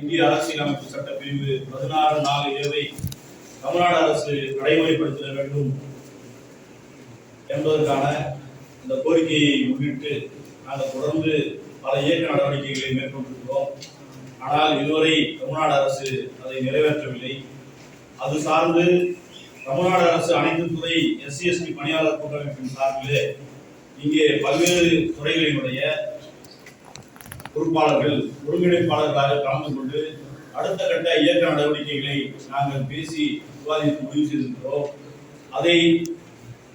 இந்திய அரசியலமைப்பு சட்ட பிரிவு பதினாறு நாலு ஏவை தமிழ்நாடு அரசு நடைமுறைப்படுத்த வேண்டும் என்பதற்கான இந்த கோரிக்கையை முன்னிட்டு நாங்கள் தொடர்ந்து பல இயக்க நடவடிக்கைகளை மேற்கொண்டிருக்கிறோம். ஆனால் இதுவரை தமிழ்நாடு அரசு அதை நிறைவேற்றவில்லை. அது சார்ந்து தமிழ்நாடு அரசு அனைத்து துறை எஸ்சி எஸ்டி பணியாளர் கூட்டமைப்பின் சார்பிலே இங்கே பல்வேறு துறைகளினுடைய பொறுப்பாளர்கள் ஒருங்கிணைப்பாளர்களாக கலந்து கொண்டு அடுத்த கட்ட இயக்க நடவடிக்கைகளை நாங்கள் பேசி விவாதித்து முடிவு செய்திருக்கிறோம். அதை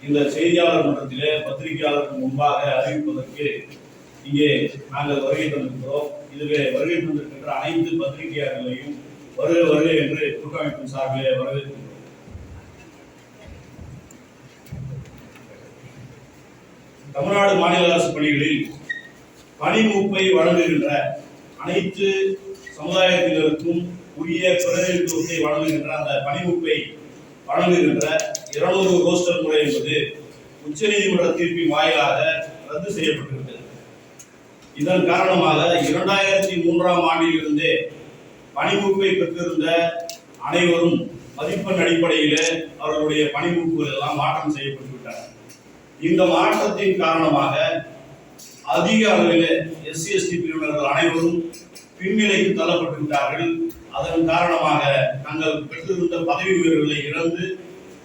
இந்த செய்தியாளர் மன்றத்திலே பத்திரிகையாளருக்கு முன்பாக அறிவிப்பதற்கு இங்கே நாங்கள் வருகை தந்திருக்கிறோம். இதிலே வருகை தந்திருக்கின்ற அனைத்து பத்திரிகையாளர்களையும் வருக வருக என்று கூட்டமைப்பின் சார்பிலே வரவேற்கிறோம். தமிழ்நாடு மாநில அரசு பணிகளில் பணிமூப்பை வழங்குகின்ற அனைத்து சமுதாயத்தினருக்கும் உரிய பிரதிநிதித்துவத்தை வழங்குகின்ற அந்த பணிமூப்பை வழங்குகின்ற இருநூறு ரோஸ்டர் முறை என்பது உச்சநீதிமன்ற தீர்ப்பின் வாயிலாக ரத்து செய்யப்பட்டிருக்கிறது. இதன் காரணமாக இரண்டாயிரத்தி மூன்றாம் ஆண்டிலிருந்தே பணிமூப்பை பெற்றிருந்த அனைவரும் மதிப்பெண் அடிப்படையில் அவர்களுடைய பணிமூப்புகள் எல்லாம் மாற்றம் செய்யப்பட்டு விட்டார் இந்த மாற்றத்தின் காரணமாக அதிக அளவில் எஸ்சி எஸ்டி பிரிவினர்கள் அனைவரும் பின்னிலைக்கு தள்ளப்பட்டு அதன் காரணமாக தங்கள் பெற்றிருந்த பதவி உயர்வுகளை இழந்து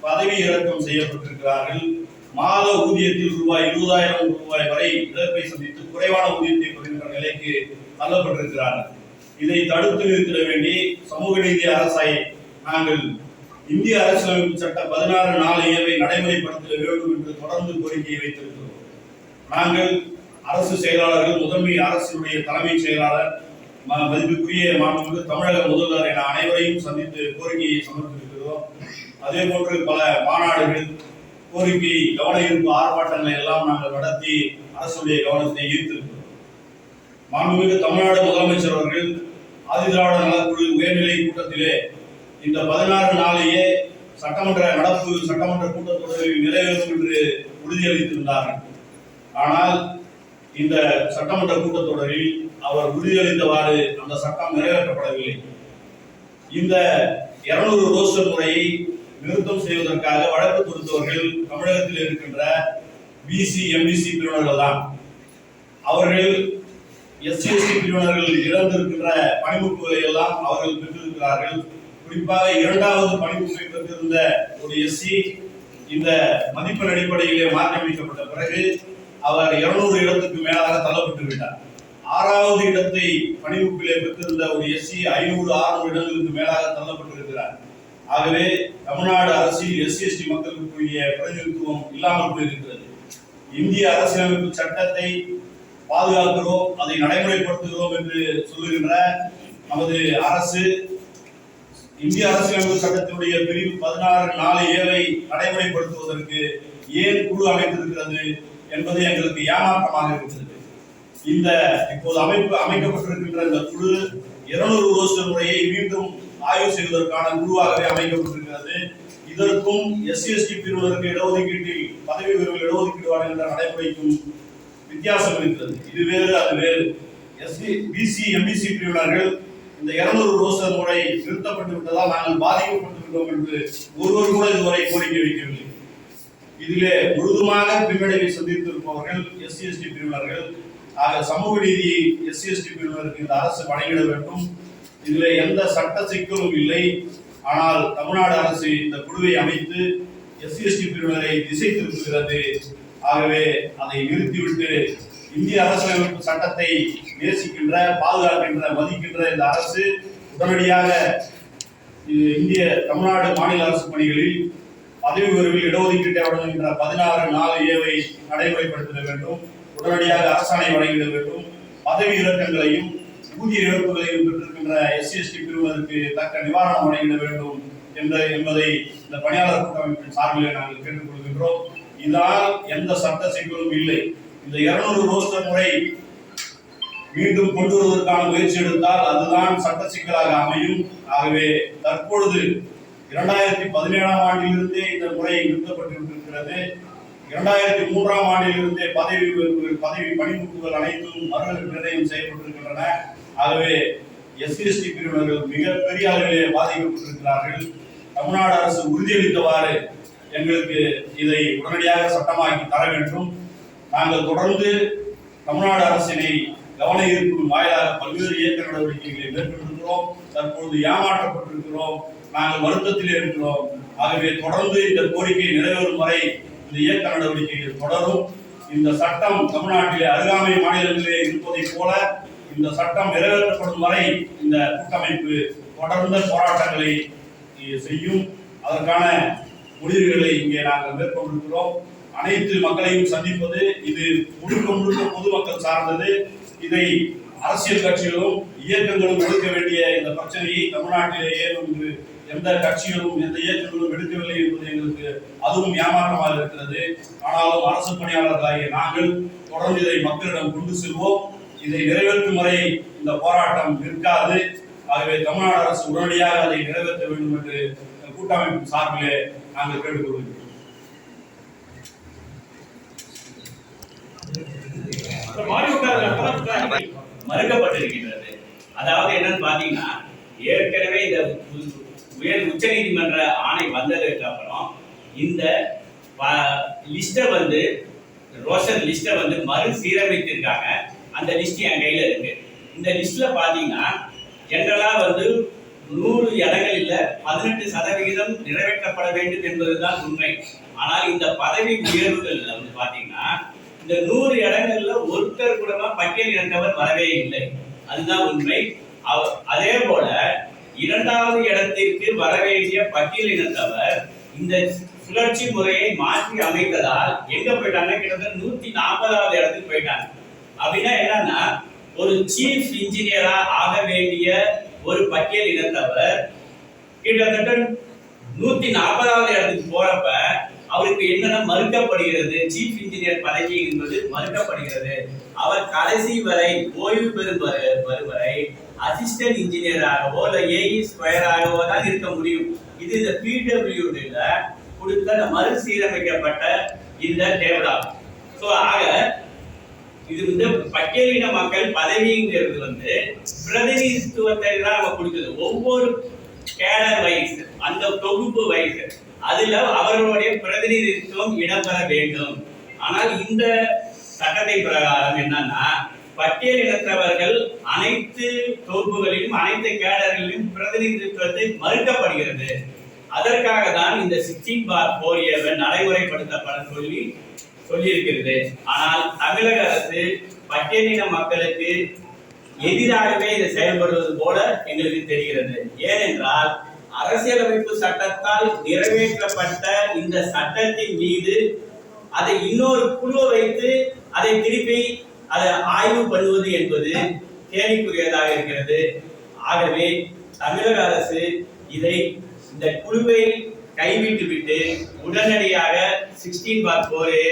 பதவி இறக்கம் செய்யப்பட்டிருக்கிறார்கள். மாத ஊதியத்தில் ரூபாய் இருபதாயிரம் ரூபாய் வரை இழப்பை சந்தித்து குறைவான ஊதியத்தை பெறுகின்ற நிலைக்கு தள்ளப்பட்டிருக்கிறார்கள். இதை தடுத்து நிறுத்திட வேண்டி சமூக நீதி அரசை நாங்கள் இந்திய அரசியலமைப்பு சட்ட பதினாறு நாள் ஏவை நடைமுறைப்படுத்த வேண்டும் என்று தொடர்ந்து கோரிக்கையை வைத்திருக்கிறோம். நாங்கள் அரசு செயலாளர்கள் முதன்மை அரசினுடைய தலைமைச் செயலாளர் மதிப்புக்குரிய மாண்புமிகு தமிழக முதல்வர் என அனைவரையும் சந்தித்து கோரிக்கையை சமர்ப்பித்திருக்கிறோம். அதே போன்று பல மாநாடுகள் கோரிக்கை கவன ஈர்ப்பு ஆர்ப்பாட்டங்களை எல்லாம் நாங்கள் நடத்தி அரசுடைய கவனத்தை ஈர்த்திருக்கிறோம். மாண்புமிகு தமிழ்நாடு முதலமைச்சர் அவர்கள் ஆதிதிராவிட நலக்குழு உயர்நிலை கூட்டத்திலே இந்த பதினாறு நாளையே சட்டமன்ற நடப்பு சட்டமன்ற கூட்டத்தொடரில் நிறைவேறும் என்று உறுதியளித்திருந்தார்கள். ஆனால் இந்த சட்டமன்ற கூட்டத்தொடரில் அவர் உறுதியளித்தவாறு அந்த சட்டம் நிறைவேற்றப்படவில்லை. இந்த இருநூறு ரோஸ்டர் முறையை நிறுத்தம் செய்வதற்காக வழக்கு தொடுத்தவர்கள் தமிழகத்தில் இருக்கின்ற பிசி எம்பிசி பிரிவினர்கள் தான் அவர்கள் எஸ்சி எஸ்டி பிரிவினர்கள் இழந்திருக்கின்ற பணிமுப்புகளை எல்லாம் அவர்கள் பெற்றிருக்கிறார்கள். குறிப்பாக இரண்டாவது பணிமுப்பை பெற்றிருந்த ஒரு எஸ்சி இந்த மதிப்பெண் அடிப்படையிலே மாற்றியமைக்கப்பட்ட பிறகு அவர் இருநூறு இடத்துக்கு மேலாக தள்ளப்பட்டு விட்டார். ஆறாவது இடத்தை பணிவுப்பிலே பெற்றிருந்த ஒரு எஸ்சி ஐநூறு ஆறுநூறு இடங்களுக்கு மேலாக தள்ளப்பட்டிருக்கிறார் ஆகவே தமிழ்நாடு அரசியல் எஸ்சி எஸ்டி மக்களுக்குரிய பிரதிநிதித்துவம் இல்லாமல் போயிருக்கிறது. இந்திய அரசியலமைப்பு சட்டத்தை பாதுகாக்கிறோம் அதை நடைமுறைப்படுத்துகிறோம் என்று சொல்லுகின்ற நமது அரசு இந்திய அரசியலமைப்பு சட்டத்தினுடைய பிரிவு பதினாறு நாலு ஏழை நடைமுறைப்படுத்துவதற்கு ஏன் குழு அமைத்திருக்கிறது என்பது எங்களுக்கு ஏமாற்றமாக இருக்கிறது இந்த இப்போது அமைப்பு அமைக்கப்பட்டிருக்கின்ற இந்த குழு இருநூறு ரோஸ்டர் முறையை மீண்டும் ஆய்வு செய்வதற்கான குழுவாகவே அமைக்கப்பட்டிருக்கிறது. இதற்கும் எஸ்சி எஸ்டி பிரிவினருக்கு இடஒதுக்கீட்டில் பதவி உயர்வு இடஒதுக்கீடு வழங்குகின்ற நடைமுறைக்கும் வித்தியாசம் இருக்கிறது. இது வேறு அது வேறு. எஸ்சி பிசி எம்பிசி பிரிவினர்கள் இந்த இருநூறு ரோஸ்டர் முறை நிறுத்தப்பட்டு விட்டதால் நாங்கள் பாதிக்கப்பட்டிருக்கிறோம் என்று ஒருவர் கூட இதுவரை கோரிக்கை வைக்கவில்லை. இதிலே முழுதுமாக பின்னடைவை சந்தித்திருப்பவர்கள் எஸ்சி எஸ்டி பிரிவினர்கள். ஆக சமூக நீதி எஸ்சி எஸ்டி பிரிவினருக்கு இந்த அரசு வழங்கிட வேண்டும். இதில் எந்த சட்ட சிக்கலும் இல்லை. ஆனால் தமிழ்நாடு அரசு இந்த குழுவை அமைத்து எஸ்சி எஸ்டி பிரிவினரை திசை திருப்புகிறது ஆகவே அதை நிறுத்திவிட்டு இந்திய அரசியலமைப்பு சட்டத்தை நேசிக்கின்ற பாதுகாக்கின்ற மதிக்கின்ற இந்த அரசு உடனடியாக இந்திய தமிழ்நாடு மாநில அரசு பணிகளில் பதவி உயர்வில் இடஒதுக்கீட்டை வழங்குகின்ற பதினாறு நாலு ஏவை நடைமுறைப்படுத்திட வேண்டும். உடனடியாக அரசாணை வழங்கிட வேண்டும். பதவி இறக்கங்களையும் ஊதிய இழப்புகளையும் பெற்றிருக்கின்ற எஸ்சி எஸ்டி பிரிவினருக்கு தக்க நிவாரணம் வழங்கிட வேண்டும் என்ற என்பதை இந்த பணியாளர் கூட்டமைப்பின் சார்பில் நாங்கள் கேட்டுக்கொள்கின்றோம். இதனால் எந்த சட்ட சிக்கலும் இல்லை. இந்த இருநூறு ரோஸ்டர் முறை மீண்டும் கொண்டு வருவதற்கான முயற்சி எடுத்தால் அதுதான் சட்ட சிக்கலாக அமையும். ஆகவே தற்பொழுது இரண்டாயிரத்தி பதினேழாம் ஆண்டிலிருந்தே இந்த முறை நிறுத்தப்பட்டிருக்கிறது இரண்டாயிரத்தி மூன்றாம் ஆண்டிலிருந்தே பதவி பதவி பணிமுட்டுகள் அனைத்தும் மறு நிர்ணயம் செய்யப்பட்டிருக்கின்றன. ஆகவே எஸ்சிஎஸ்டி பிரிவினர்கள் மிகப்பெரிய அளவிலே பாதிக்கப்பட்டிருக்கிறார்கள். தமிழ்நாடு அரசு உறுதியளித்தவாறு எங்களுக்கு இதை உடனடியாக சட்டமாக்கி தர வேண்டும். நாங்கள் தொடர்ந்து தமிழ்நாடு அரசினை கவன ஈர்ப்பு வாயிலாக பல்வேறு இயக்க நடவடிக்கைகளை மேற்கொண்டிருக்கிறோம். தற்பொழுது ஏமாற்றப்பட்டிருக்கிறோம். நாங்கள் வருத்தத்தில் இருக்கிறோம். ஆகவே தொடர்ந்து இந்த கோரிக்கை நிறைவேறும் வரை இந்த இயக்க நடவடிக்கைகள் தொடரும். இந்த சட்டம் தமிழ்நாட்டிலே அருகாமை மாநிலங்களிலே இருப்பதைப் போல இந்த சட்டம் நிறைவேற்றப்படும் வரை இந்த கூட்டமைப்பு தொடர்ந்த போராட்டங்களை செய்யும். அதற்கான முடிவுகளை இங்கே நாங்கள் மேற்கொண்டிருக்கிறோம். அனைத்து மக்களையும் சந்திப்பது இது முழுக்க முழுக்க பொதுமக்கள் சார்ந்தது. இதை அரசியல் கட்சிகளும் இயக்கங்களும் எடுக்க வேண்டிய இந்த பிரச்சனையை தமிழ்நாட்டிலேயே என்று எந்த கட்சிகளும் எந்த இயக்கங்களும் எடுக்கவில்லை என்பது எங்களுக்கு அதுவும் ஏமாற்றமாக இருக்கிறது. ஆனாலும் அரசு பணியாளர்களாகிய நாங்கள் தொடர்ந்து இதை மக்களிடம் கொண்டு செல்வோம். இதை நிறைவேற்றும் வரை இந்த போராட்டம் நிற்காது. ஆகவே தமிழ்நாடு அரசு உடனடியாக அதை நிறைவேற்ற வேண்டும் என்று கூட்டமைப்பு சார்பிலே நாங்கள் கேட்டுக்கொள்கிறோம். மறுக்கப்பட்டிருக்கின்றது. அதாவது என்னன்னு பாத்தீங்கன்னா ஏற்கனவே இந்த உயர் உச்ச நீதிமன்ற ஆணை வந்ததுக்கு அப்புறம் இந்த லிஸ்ட்டை வந்து ரோஷன் லிஸ்ட்டை வந்து மறுசீரமைத்திருக்காங்க. அந்த லிஸ்ட் என் கையில் இருக்கு. இந்த லிஸ்ட்ல பார்த்தீங்கன்னா ஜென்ரலாக வந்து நூறு இடங்களில் பதினெட்டு சதவிகிதம் நிறைவேற்றப்பட வேண்டும் என்பதுதான் உண்மை. ஆனால் இந்த பதவி உயர்வுகள்ல வந்து பார்த்தீங்கன்னா இந்த நூறு இடங்கள்ல ஒருத்தர் கூட பட்டியல் இறந்தவர் வரவே இல்லை. அதுதான் உண்மை. அவ- அதே போல இரண்டாவது இடத்திற்கு வர வேண்டிய பட்டியல் இனத்தவர் இந்த சுழற்சி முறையை மாற்றி அமைத்ததால் எங்க போயிட்டாங்க கிட்டத்தட்ட நூத்தி நாற்பதாவது இடத்துக்கு போயிட்டாங்க. அப்படின்னா என்னன்னா ஒரு சீஃப் இன்ஜினியரா ஆக வேண்டிய ஒரு பட்டியல் இனத்தவர் கிட்டத்தட்ட நூத்தி நாற்பதாவது இடத்துக்கு போறப்ப அவருக்கு என்னென்ன மறுக்கப்படுகிறது? சீஃப் இன்ஜினியர் பதவி என்பது மறுக்கப்படுகிறது. அவர் கடைசி வரை ஓய்வு பெறும் வரை- வரை அசிஸ்டன்ட் இன்ஜினியராகவோ இல்ல ஏஇ ஸ்கொயராகவோ தான் இருக்க முடியும். இது இந்த பிடபிள்யூடில கொடுத்த அந்த மறுசீரமைக்கப்பட்ட இந்த டேபிள் ஆகும். ஸோ ஆக இது வந்து பட்டியலின மக்கள் பதவிங்கிறது வந்து பிரதிநிதித்துவத்தை தான் நம்ம கொடுக்குது. ஒவ்வொரு கேடர் வைஸ் அந்த தொகுப்பு வைஸ் அதுல அவர்களுடைய பிரதிநிதித்துவம் இடம்பெற வேண்டும். ஆனால் இந்த சட்டத்தை பிரகாரம் என்னன்னா பட்டியலினத்தவர்கள் அனைத்து தொகுப்புகளிலும் அனைத்து கேடர்களிலும் பிரதிநிதித்துவத்தை மறுக்கப்படுகிறது. அதற்காக தான் இந்த சிக்ஸ்டீன் பார் போர் நடைமுறைப்படுத்தப்பட சொல்லி சொல்லியிருக்கிறது. ஆனால் தமிழக அரசு பட்டியலின மக்களுக்கு எதிராகவே இது செயல்படுவது போல எங்களுக்கு தெரிகிறது. ஏனென்றால் அரசியலமைப்பு சட்டத்தால் நிறைவேற்றப்பட்ட இந்த சட்டத்தின் மீது அதை இன்னொரு குழு வைத்து அதை திருப்பி அதை ஆய்வு பண்ணுவது என்பது கேள்விக்குரியதாக இருக்கிறது. ஆகவே தமிழக அரசு இதை இந்த குழுவை கைவிட்டு விட்டு உடனடியாக சிக்ஸ்டீன் பார் போரே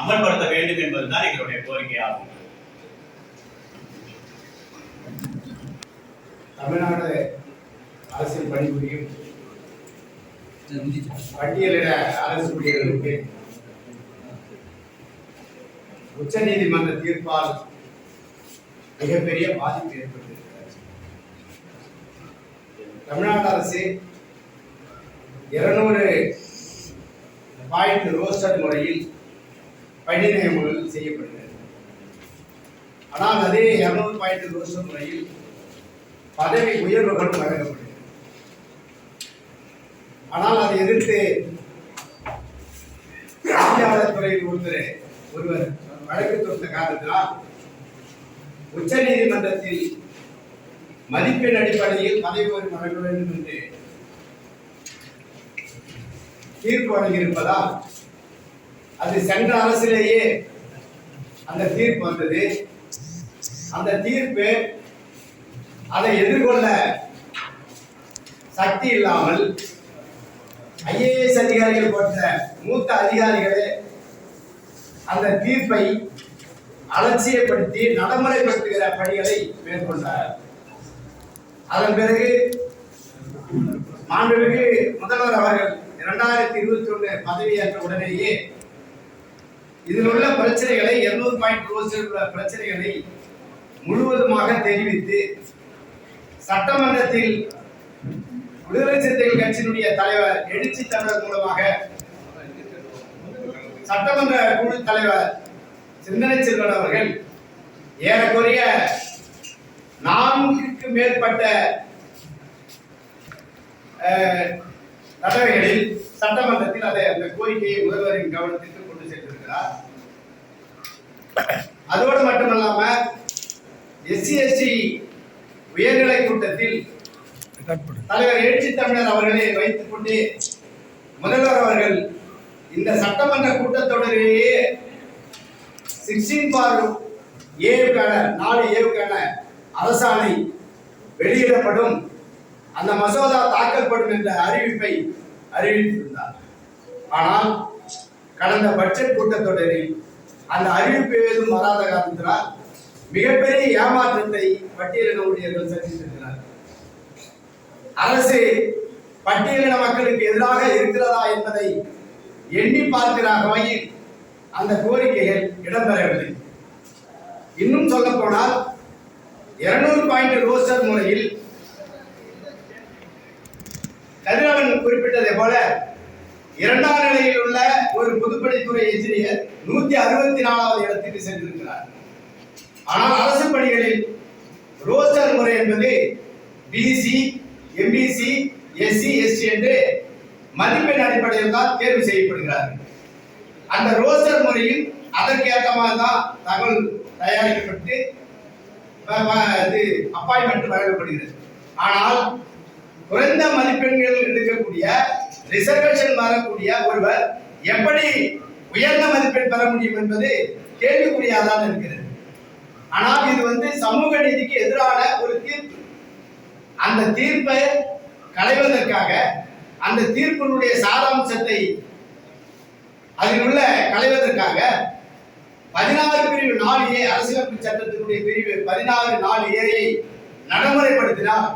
அமல்படுத்த வேண்டும் என்பதுதான் எங்களுடைய கோரிக்கையாகும். தமிழ்நாடு அரசில் பணிபுரியும் பட்டியலிட அரசு ஊழியர்களுக்கு உச்ச நீதிமன்ற தீர்ப்பால் மிகப்பெரிய பாதிப்பு ஏற்பட்டிருக்கிறது. தமிழ்நாடு அரசு இருநூறு பாயிண்ட் ரோஸ்டர் முறையில் பணி நியமனம் செய்யப்படுகிறது. ஆனால் அதே இருநூறு பாயிண்ட் ரோஸ்டர் முறையில் பதவி உயர்வுகளும் வழங்கப்படுகிறது. ஆனால் அதை எதிர்த்து பொறியாளர் துறையில் ஒருத்தர் ஒருவர் வழக்கு தொடுத்த காரணத்தினால் உச்ச நீதிமன்றத்தில் மதிப்பெண் அடிப்படையில் பதவி உயர்வு வழங்க வேண்டும் என்று தீர்ப்பு வழங்கியிருப்பதால் அது சென்ற அரசிலேயே அந்த தீர்ப்பு வந்தது. அந்த தீர்ப்பு அதை எதிர்கொள்ள சக்தி இல்லாமல் ஐஏஎஸ் அதிகாரிகள் போன்ற மூத்த அதிகாரிகளே அந்த தீர்ப்பை அலட்சியப்படுத்தி நடைமுறைப்படுத்துகிற பணிகளை மேற்கொண்டார். அதன் பிறகு மாண்புமிகு முதல்வர் அவர்கள் இரண்டாயிரத்தி இருபத்தி ஒன்று பதவியேற்ற உடனேயே இதில் உள்ள பிரச்சனைகளை இருநூறு பாயிண்ட் ரோஸில் உள்ள பிரச்சனைகளை முழுவதுமாக தெரிவித்து சட்டமன்றத்தில் விடுதலை சிறுத்தைகள் கட்சியினுடைய தலைவர் எழுச்சி தலைவர் மூலமாக சட்டமன்ற குழு தலைவர் சிந்தனை செல்வன் அவர்கள் ஏறக்குறைய நான்குக்கு மேற்பட்ட தடவைகளில் சட்டமன்றத்தில் அதை அந்த கோரிக்கையை முதல்வரின் கவனத்திற்கு கொண்டு சென்றிருக்கிறார். அதோடு மட்டுமல்லாம எஸ்சி எஸ்டி உயர்நிலை கூட்டத்தில் தலைவர் எழுச்சி தமிழர் அவர்களை வைத்துக் கொண்டு முதல்வர் அவர்கள் இந்த சட்டமன்ற கூட்டத்தொடரிலேயே சிக்ஸ்டீன் பார் ஏவுக்கான நாலு ஏவுக்கான அரசாணை வெளியிடப்படும். அந்த மசோதா தாக்கல்படும் என்ற அறிவிப்பை அறிவித்திருந்தார். ஆனால் கடந்த பட்ஜெட் கூட்டத்தொடரில் அந்த அறிவிப்பு ஏதும் வராத காரணத்தினால் மிகப்பெரிய ஏமாற்றத்தை பட்டியலின ஊழியர்கள் சந்தித்திருக்கிறார் அரசு பட்டியலின மக்களுக்கு எதிராக இருக்கிறதா என்பதை எண்ணி பார்க்கிற வகையில் அந்த கோரிக்கைகள் இடம்பெறவில்லை. இன்னும் சொல்ல போனால் இருநூறு பாயிண்ட் ரோஸ்டர் முறையில் கதிரவன் குறிப்பிட்டதை போல இரண்டாம் நிலையில் உள்ள ஒரு பொதுப்பணித்துறை என்ஜினியர் நூத்தி அறுபத்தி நாலாவது இடத்துக்கு சென்றிருக்கிறார். ஆனால் அரசு பணிகளில் ரோஸ்டர் முறை என்பது பிசி எம்பிசி எஸ்சி எஸ்டி என்று மதிப்பெண் அடிப்படையில் தான் தேர்வு செய்யப்படுகிறார்கள். அந்த ரோஸ்டர் முறையில் அதற்கேற்ற மாதிரி தான் தகவல் தயாரிக்கப்பட்டு இது அப்பாயின்மெண்ட் வழங்கப்படுகிறது. ஆனால் குறைந்த மதிப்பெண்கள் எடுக்கக்கூடிய ரிசர்வேஷன் வரக்கூடிய ஒருவர் எப்படி உயர்ந்த மதிப்பெண் பெற முடியும் என்பது கேள்விக்குறியாதான் இருக்கிறது. ஆனால் இது வந்து சமூக நீதிக்கு எதிரான ஒரு தீர்ப்பு. அந்த தீர்ப்பை களைவதற்காக அந்த தீர்ப்பினுடைய சாராம்சத்தை அதில் உள்ள களைவதற்காக பதினாறு பிரிவு நாலு ஏ அரசியலமைப்பு சட்டத்தினுடைய பிரிவு பதினாறு நாலு ஏயை நடைமுறைப்படுத்தினால்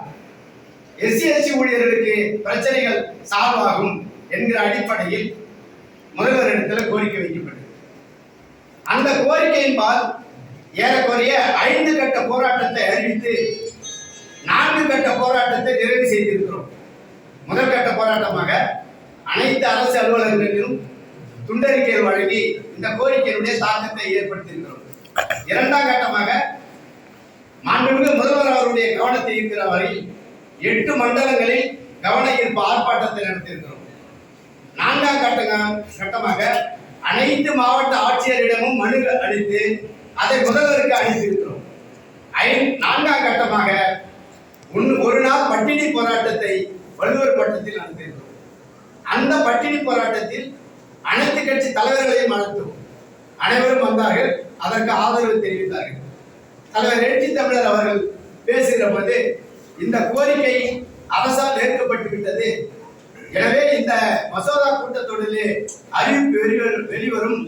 எஸ்சி எஸ்சி ஊழியர்களுக்கு பிரச்சனைகள் சால்வாகும் என்கிற அடிப்படையில் முதல்வரிடத்தில் கோரிக்கை வைக்கப்பட்டது. அந்த கோரிக்கையின்பால் ஏறக்குறைய ஐந்து கட்ட போராட்டத்தை அறிவித்து நான்கு கட்ட போராட்டத்தை நிறைவு செய்திருக்கிறோம். முதற்கட்ட போராட்டமாக அனைத்து அரசு அலுவலகங்களிலும் துண்டறிக்கைகள் வழங்கி இந்த கோரிக்கையினுடைய தாக்கத்தை ஏற்படுத்தியிருக்கிறோம். இரண்டாம் கட்டமாக மாண்புமிகு முதல்வர் அவருடைய கவனத்தை ஈர்க்கிற வரை எட்டு மண்டலங்களில் கவன ஈர்ப்பு ஆர்ப்பாட்டத்தை நடத்தியிருக்கிறோம். நான்காம் கட்ட கட்டமாக அனைத்து மாவட்ட ஆட்சியரிடமும் மனு அளித்து அதை முதல்வருக்கு அளித்திருக்கிறோம் ஐ நான்காம் கட்டமாக ஒன்று ஒரு நாள் பட்டினி போராட்டத்தை வள்ளுவர் பட்டத்தில் நடத்தியிருக்கிறோம் அந்த பட்டினி போராட்டத்தில் அனைத்து கட்சி தலைவர்களையும் அழைத்தோம் அனைவரும் வந்தார்கள் அதற்கு ஆதரவு தெரிவித்தார்கள். தலைவர் எழுச்சி தமிழர் அவர்கள் பேசுகிற போது இந்த கோரிக்கை அரசால் ஏற்கப்பட்டு விட்டது எனவே இந்த மசோதா கூட்டத்தொடரிலே அறிவிப்பு வெளிவரும் வெளிவரும்.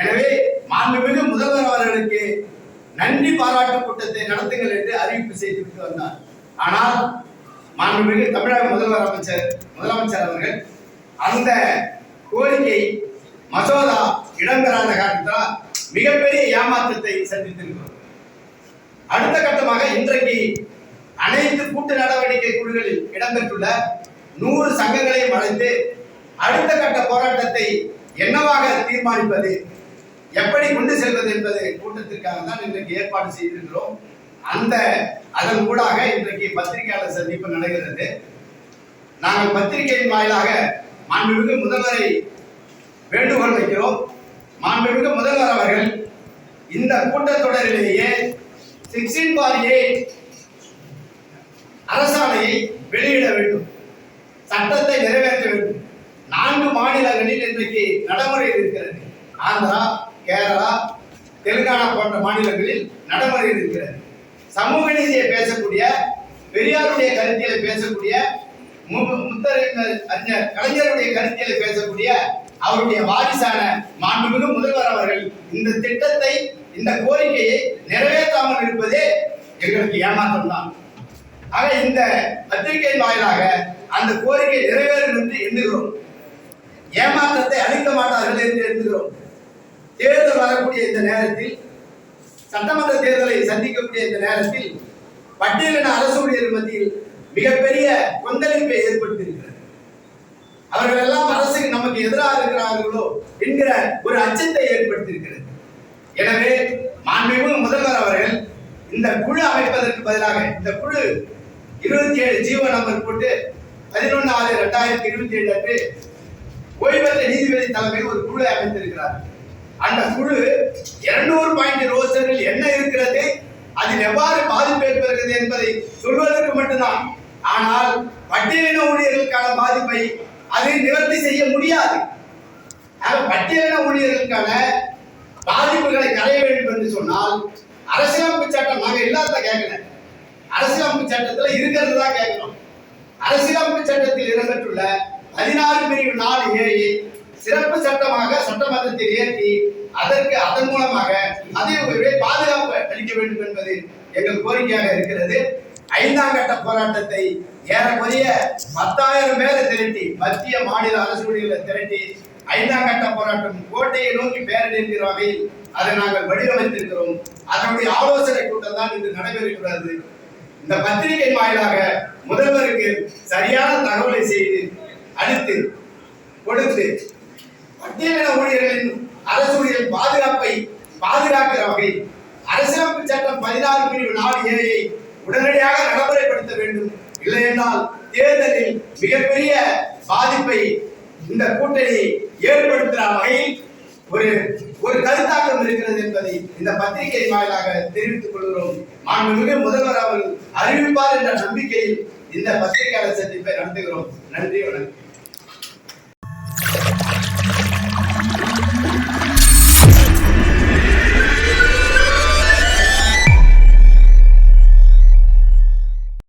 எனவே மாண்புமிகு முதல்வர் அவர்களுக்கு நன்றி பாராட்டு கூட்டத்தை நடத்துங்கள் என்று அறிவிப்பு செய்துவிட்டு வந்தார். ஆனால் மாண்புமிகு தமிழக முதல்வர் அமைச்சர் முதலமைச்சர் அவர்கள் அந்த கோரிக்கை மசோதா இடம்பெறாத காரணத்தால் மிகப்பெரிய ஏமாற்றத்தை சந்தித்திருக்கிறோம் அடுத்த கட்டமாக இன்றைக்கு அனைத்து கூட்டு நடவடிக்கை குழுக்களில் இடம்பெற்றுள்ள நூறு சங்கங்களையும் அழைத்து அடுத்த கட்ட போராட்டத்தை என்னவாக தீர்மானிப்பது எப்படி கொண்டு செல்வது என்பது கூட்டத்திற்காக தான் இன்றைக்கு ஏற்பாடு செய்திருக்கிறோம். அந்த அதன் ஊடாக இன்றைக்கு பத்திரிகையாளர் சந்திப்பு நடக்கிறது நாங்கள் பத்திரிகையின் வாயிலாக மாண்புமிகு முதல்வரை வேண்டுகோள் வைக்கிறோம். மாண்புமிகு முதல்வர் அவர்கள் இந்த கூட்டத்தொடரிலேயே சிக்ஸ்டீன் பார் ஏ அரசாணையை வெளியிட வேண்டும். சட்டத்தை நிறைவேற்ற வேண்டும். நான்கு மாநிலங்களில் இன்றைக்கு நடைமுறையில் இருக்கிறது. ஆந்திரா கேரளா தெலுங்கானா போன்ற மாநிலங்களில் நடைமுறையில் இருக்கிறது. சமூக நீதியை பேசக்கூடிய பெரியாருடைய கருத்தியலை பேசக்கூடிய முத்தறிஞர் அறிஞர் கலைஞருடைய கருத்தியலை பேசக்கூடிய அவருடைய வாரிசான மாண்புமிகு முதல்வர் அவர்கள் இந்த திட்டத்தை இந்த கோரிக்கையை நிறைவேற்றாமல் இருப்பதே எங்களுக்கு ஏமாற்றம் தான் ஆக இந்த பத்திரிகையின் வாயிலாக அந்த கோரிக்கை நிறைவேறும் என்று எண்ணுகிறோம். ஏமாற்றத்தை அளிக்க மாட்டார்கள் என்று எண்ணுகிறோம். தேர்தல் வரக்கூடிய இந்த நேரத்தில் சட்டமன்ற தேர்தலை சந்திக்கக்கூடிய இந்த நேரத்தில் பட்டியலின அரசு ஊழியர் மத்தியில் மிகப்பெரிய கொந்தளிப்பை ஏற்படுத்தியிருக்கிறது. அவர்கள் எல்லாம் அரசுக்கு நமக்கு எதிராக இருக்கிறார்களோ என்கிற ஒரு அச்சத்தை ஏற்படுத்தியிருக்கிறது. எனவே மாண்புமிகு முதல்வர் அவர்கள் இந்த குழு அமைப்பதற்கு பதிலாக இந்த குழு இருபத்தி ஏழு ஜீவோ நம்பர் போட்டு பதினொன்று ஆறு ரெண்டாயிரத்தி இருபத்தி ஏழு அன்று ஓய்வு நீதிபதி தலைமையில் ஒரு குழு அமைத்திருக்கிறார். அந்த குழு இருநூறு பாயிண்ட் ரோஸ்டரில் என்ன இருக்கிறது அதில் எவ்வாறு பாதிப்பு ஏற்படுகிறது என்பதை சொல்வதற்கு மட்டும்தான். ஆனால் பட்டியலின ஊழியர்களுக்கான பாதிப்பை அதை நிவர்த்தி செய்ய முடியாது. பட்டியலின ஊழியர்களுக்கான பாதிப்புகளை களைய வேண்டும் என்று சொன்னால் அரசியலமைப்பு சட்டம் நாங்கள் இல்லாத கேட்கல. அரசியலமைப்பு சட்டத்தில் இருக்கிறது தான் கேட்கிறோம். அரசியலமைப்பு சட்டத்தில் இடம்பெற்றுள்ள பதினாறு பிரிவு நாலு ஏழை சிறப்பு சட்டமாக சட்டமன்றத்தில் ஏற்றி அதற்கு அதன் மூலமாக அதிக பாதுகாப்பு என்பது எங்கள் கோரிக்கையாக இருக்கிறது. ஐந்தாம் கட்ட போராட்டத்தை ஏறக்குறைய பத்தாயிரம் பேரை திரட்டி மத்திய மாநில அரசு ஊழியர்களை திரட்டி ஐந்தாம் கட்ட போராட்டம் கோட்டையை நோக்கி பேரணி வகையில் அதை நாங்கள் வடிவமைத்திருக்கிறோம். அதனுடைய ஆலோசனை கூட்டம் தான் இன்று நடைபெறுகிறது இந்த பத்திரிகை வாயிலாக முதல்வருக்கு சரியான தகவலை செய்து அளித்து கொடுத்து பட்டியலின ஊழியர்களின் அரசு ஊழியர் பாதுகாப்பை பாதுகாக்கிற வகையில் அரசியலமைப்பு சட்டம் பதினாறு பிரிவு நாலு ஏழையை உடனடியாக நடைமுறைப்படுத்த வேண்டும். இல்லையென்றால் தேர்தலில் மிகப்பெரிய பாதிப்பை இந்த கூட்டணி ஏற்படுத்துகிற வகையில் ஒரு ஒரு கருத்தாக்கம் இருக்கிறது என்பதை இந்த பத்திரிகை வாயிலாக தெரிவித்துக் கொள்கிறோம். மாண்புமிகு முதல்வர் அவர்கள் அறிவிப்பார் என்ற நம்பிக்கையில் இந்த பத்திரிகையாளர் சந்திப்பை நடத்துகிறோம். நன்றி வணக்கம்.